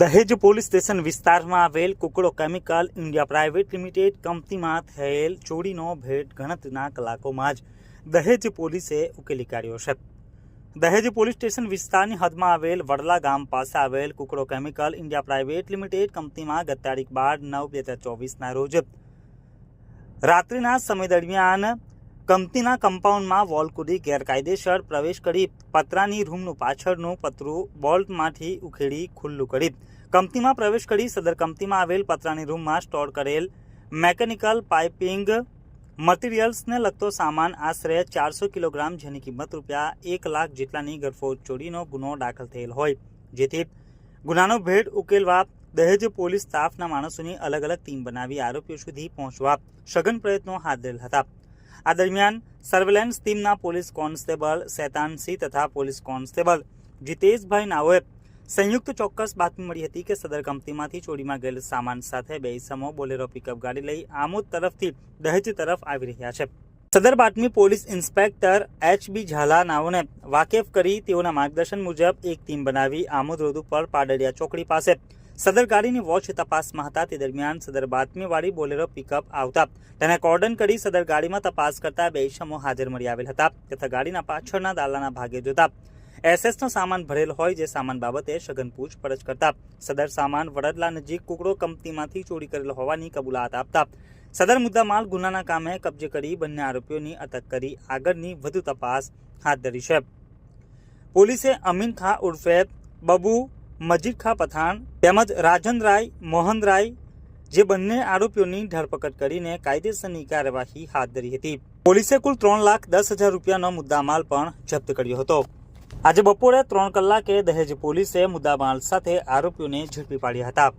દહેજ police station વિસ્તારમાં આવેલ કુકડો કેમિકલ ઇન્ડિયા પ્રાઇવેટ લિમિટેડ કંપનીમાં થયેલ ચોરીનો ભેટ ગણતરીના કલાકોમાં જ દહેજ પોલીસે ઉકેલી કાઢ્યો છે. દહેજ પોલીસ સ્ટેશન વિસ્તારની હદમાં આવેલ વડલા ગામ પાસે આવેલ કુકડો કેમિકલ ઇન્ડિયા પ્રાઇવેટ લિમિટેડ કંપનીમાં ગત તારીખ બાર નવ બે હજાર ચોવીસના રોજ રાત્રિના સમય દરમિયાન કંપનીના કમ્પાઉન્ડમાં વોલ કૂદી ગેરકાયદેસર પ્રવેશ કરી પતરાની રૂમનું પાછળનું પતરું બોલ્ટમાંથી ઉખેડી ખુલ્લું કરી. કંપનીમાં પ્રવેશ કરી સદર કંપનીમાં આવેલ પતરાની રૂમમાં સ્ટોર કરેલ મેકેનિકલ પાઇપિંગ મટીરિયલ્સને લગતો સામાન આશરે ચારસો કિલોગ્રામ જેની કિંમત રૂપિયા એક લાખ જેટલાની ગરફોડ ચોરીનો ગુનો દાખલ થયેલ હોય. જેથી ગુનાનો ભેદ ઉકેલવા દહેજ પોલીસ સ્ટાફના માણસોની અલગ અલગ ટીમ બનાવી આરોપીઓ સુધી પહોંચવા સઘન પ્રયત્નો હાથ ધરેલ હતા. આ દરમિયાન સર્વેલન્સ ટીમના પોલીસ કોન્સ્ટેબલ શેતાનસિંહ તથા પોલીસ કોન્સ્ટેબલ જીતેશભાઈ નાઓએ સંયુક્ત ચોક્કસ બાતમી મળી હતી કે સદર કંપનીમાંથી ચોરીમાં ગયેલ સામાન સાથે બે ઇસમો બોલેરો પિકઅપ ગાડી લઈ આમોદ તરફથી દહેજ તરફ આવી રહ્યા છે. સદર બાતમી police inspector H B Zala નાઓને વાકેફ કરી તેઓના માર્ગદર્શન મુજબ એક ટીમ બનાવી આમોદ રોડ ઉપર પાડડિયા ચોકડી પાસે સદર ગાડીની વોચ તપાસમાં હતા તે દરમિયાન સદર બાતમીવાળી બોલેરો પિકઅપ આવતા તેને કોર્ડન કરી સદર ગાડીમાં તપાસ કરતા બે ઇસમો હાજર મળી આવેલ હતા તથા ગાડીના પાછળના દાલાના ભાગે જોતા। એસએસનો સામાન ભરેલ હોય જે સામાન બાબતે સઘન પૂછપરછ કરતા સદર સામાન વડદલા નજીક કુકડો કંપનીમાંથી ચોરી કરેલ હોવાની કબૂલાત આપતા સદર મુદ્દામાલ ગુનાના કામે કબજે કરી બંને આરોપીઓની અટક કરી આગળની વધુ તપાસ હાથ ધરી છે પોલીસે અમીન ખા ઉર્ફે બબુ મજીદ ખા પઠાણ તેમજ રાજન રાય મોહન રાય જે બંને આરોપીઓની ધરપકડ કરીને કાયદેસરની કાર્યવાહી હાથ ધરી હતી. પોલીસે કુલ ત્રણ લાખ દસ હજાર રૂપિયાનો મુદ્દામાલ પણ જપ્ત કર્યો હતો. આજે બપોરે ત્રણ કલાકે દહેજ પોલીસે મુદ્દામાલ સાથે આરોપીઓને ઝડપી પાડ્યા હતા.